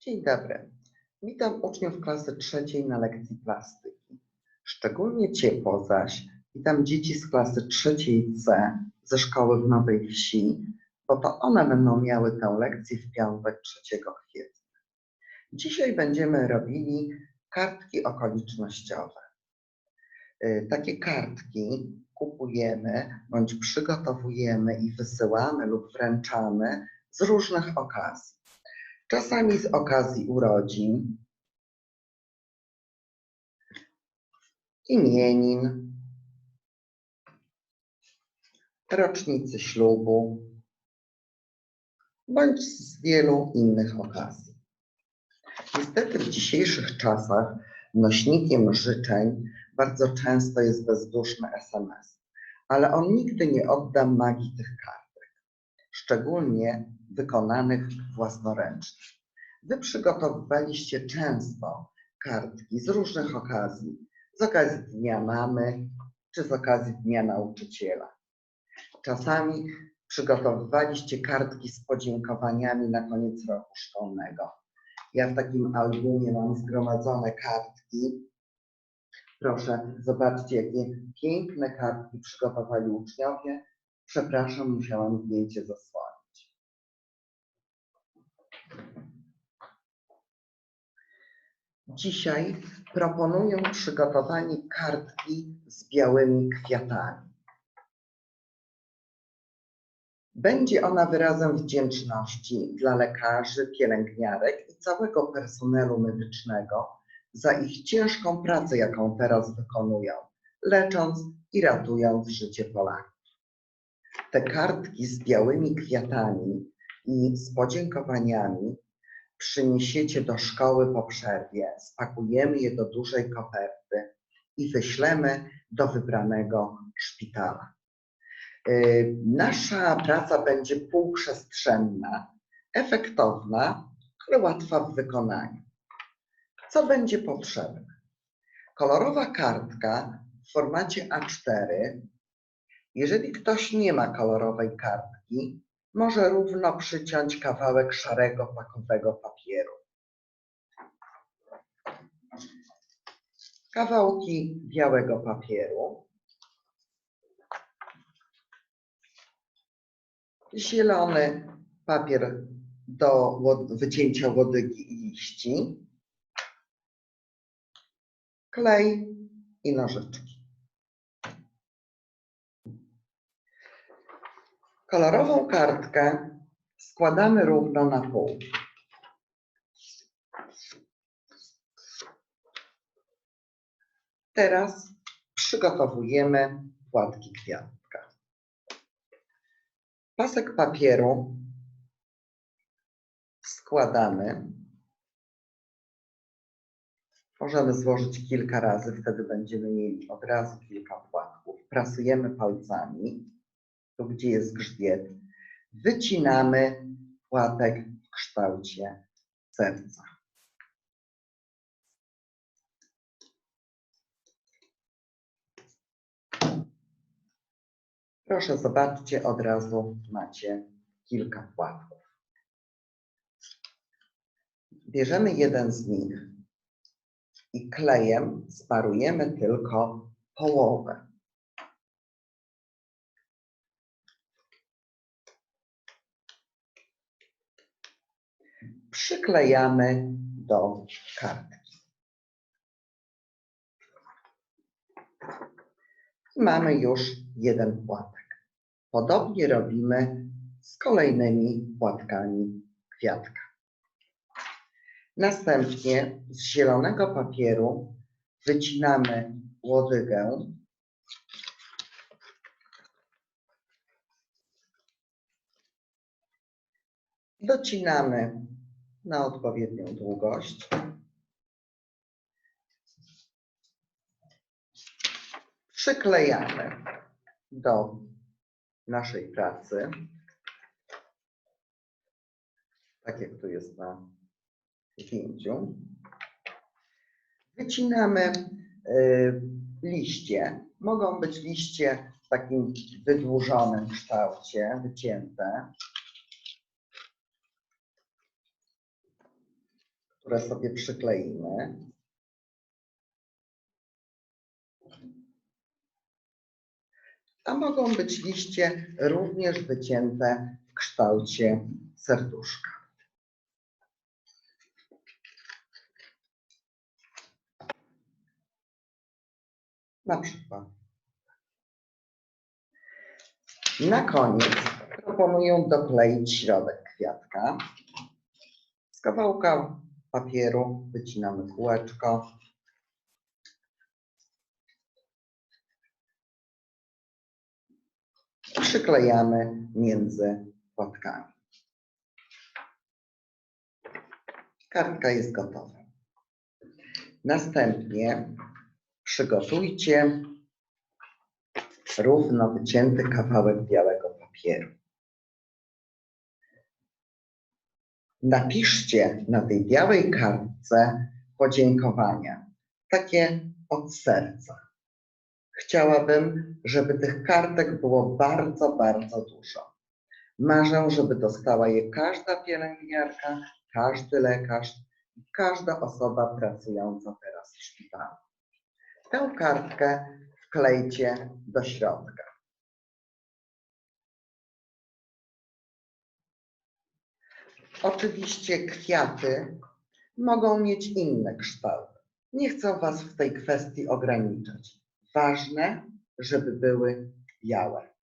Dzień dobry. Witam uczniów klasy trzeciej na lekcji plastyki. Szczególnie ciepło zaś witam dzieci z klasy trzeciej C ze szkoły w Nowej Wsi, bo to one będą miały tę lekcję w piątek 3 kwietnia. Dzisiaj będziemy robili kartki okolicznościowe. Y, Takie kartki kupujemy bądź przygotowujemy i wysyłamy lub wręczamy z różnych okazji. Czasami z okazji urodzin, imienin, rocznicy ślubu, bądź z wielu innych okazji. Niestety w dzisiejszych czasach nośnikiem życzeń bardzo często jest bezduszny SMS, ale on nigdy nie odda magii tych kartek, szczególnie wykonanych własnoręcznie. Wy przygotowywaliście często kartki z różnych okazji, z okazji Dnia Mamy czy z okazji Dnia Nauczyciela. Czasami przygotowywaliście kartki z podziękowaniami na koniec roku szkolnego. Ja w takim albumie mam zgromadzone kartki. Proszę, zobaczcie, jakie piękne kartki przygotowali uczniowie. Przepraszam, musiałam zdjęcie zasłonić. Dzisiaj proponuję przygotowanie kartki z białymi kwiatami. Będzie ona wyrazem wdzięczności dla lekarzy, pielęgniarek i całego personelu medycznego za ich ciężką pracę, jaką teraz wykonują, lecząc i ratując życie Polaków. Te kartki z białymi kwiatami i z podziękowaniami przyniesiecie do szkoły po przerwie, spakujemy je do dużej koperty i wyślemy do wybranego szpitala. Yy, Nasza praca będzie półprzestrzenna, efektowna, ale łatwa w wykonaniu. Co będzie potrzebne? Kolorowa kartka w formacie A4. Jeżeli ktoś nie ma kolorowej kartki, może równo przyciąć kawałek szarego pakowego papieru. Kawałki białego papieru. Zielony papier do wycięcia łodygi i liści. Klej i nożyczki. Kolorową kartkę składamy równo na pół. Teraz przygotowujemy płatki kwiatka. Pasek papieru składamy. Możemy złożyć kilka razy, wtedy będziemy mieli od razu kilka płatków. Prasujemy palcami gdzie jest grzbiet, wycinamy płatek w kształcie serca. Proszę zobaczcie, od razu macie kilka płatków. Bierzemy jeden z nich i klejem sparujemy tylko połowę. Przyklejamy do kartki. Mamy już jeden płatek. Podobnie robimy z kolejnymi płatkami kwiatka. Następnie z zielonego papieru wycinamy łodygę. Docinamy na odpowiednią długość. Przyklejamy do naszej pracy, tak jak tu jest na zdjęciu. Wycinamy y, liście. Mogą być liście w takim wydłużonym kształcie, wycięte. Które sobie przykleimy. A mogą być liście również wycięte w kształcie serduszka. Na przykład. Na koniec proponuję dokleić środek kwiatka. Z kawałka papieru wycinamy kółeczko. Przyklejamy między płatkami. Kartka jest gotowa. Następnie przygotujcie równo wycięty kawałek białego papieru. Napiszcie na tej białej kartce podziękowania, takie od serca. Chciałabym, żeby tych kartek było bardzo, bardzo dużo. Marzę, żeby dostała je każda pielęgniarka, każdy lekarz i każda osoba pracująca teraz w szpitalu. Tę kartkę wklejcie do środka. Oczywiście kwiaty mogą mieć inne kształty. Nie chcę Was w tej kwestii ograniczać. Ważne, żeby były białe.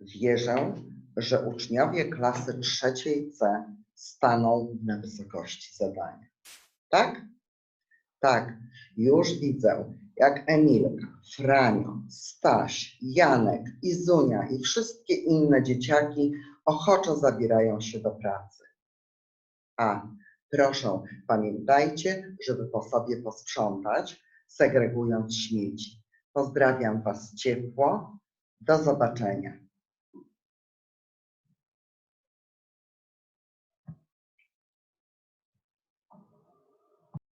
Wierzę, że uczniowie klasy trzeciej C staną na wysokości zadania. Tak? Tak, już widzę, jak Emilka, Franio, Staś, Janek, Izunia i wszystkie inne dzieciaki ochoczo zabierają się do pracy. A proszę, pamiętajcie, żeby po sobie posprzątać, segregując śmieci. Pozdrawiam Was ciepło. Do zobaczenia.